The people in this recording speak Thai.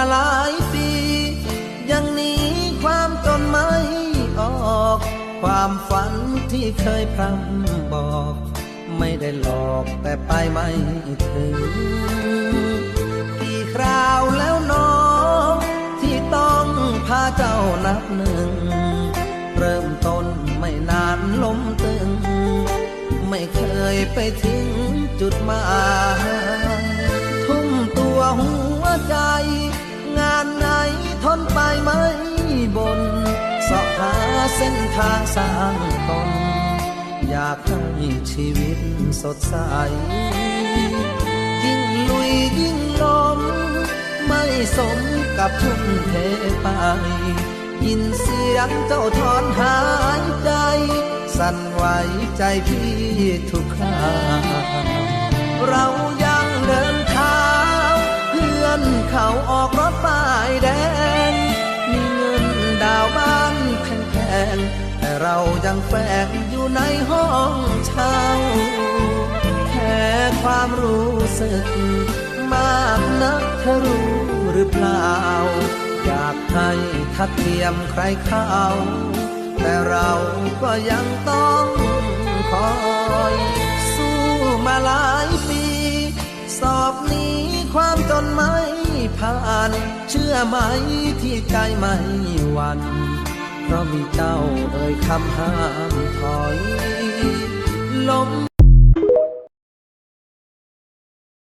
าหลายปี ยังหนีความจนไม่ออก ความฝันที่เคยพร่ำบอก ไม่ได้หลอกแต่ไปไม่ถึง กี่คราวแล้วน้องที่ต้องพาเจ้านับหนึ่ง เริ่มต้นไม่นานล้มตึง ไม่เคยไปทิ้งจุดหมายทุ่มตัวหัวใจ นไปไม่บนเสาะหาเส้นทางสร้างตนอยากให้ชีวิตสดใส ยิ่งลุยยิ่งล้มไม่สมกับทุ่มเทไป ยินเสียงเจ้าถอนหายใจ สั่นไหวใจพี่ทุกคราเรายังเดินเท้าเพื่อนเขาออกร เรายังแฝงอยู่ในห้องเช่าแค่ความรู้สึก มากนักเธอรู้หรือเปล่า อยากให้ทัดเทียมใครเข้า แต่เราก็ยังต้องคอย สู้มาหลายปี สอบนี้ความจนไม่ผ่าน เชื่อไหมที่ใจไม่หวั่น เพราะมีเจ้าเอ่ยคำห้ามถอย ลม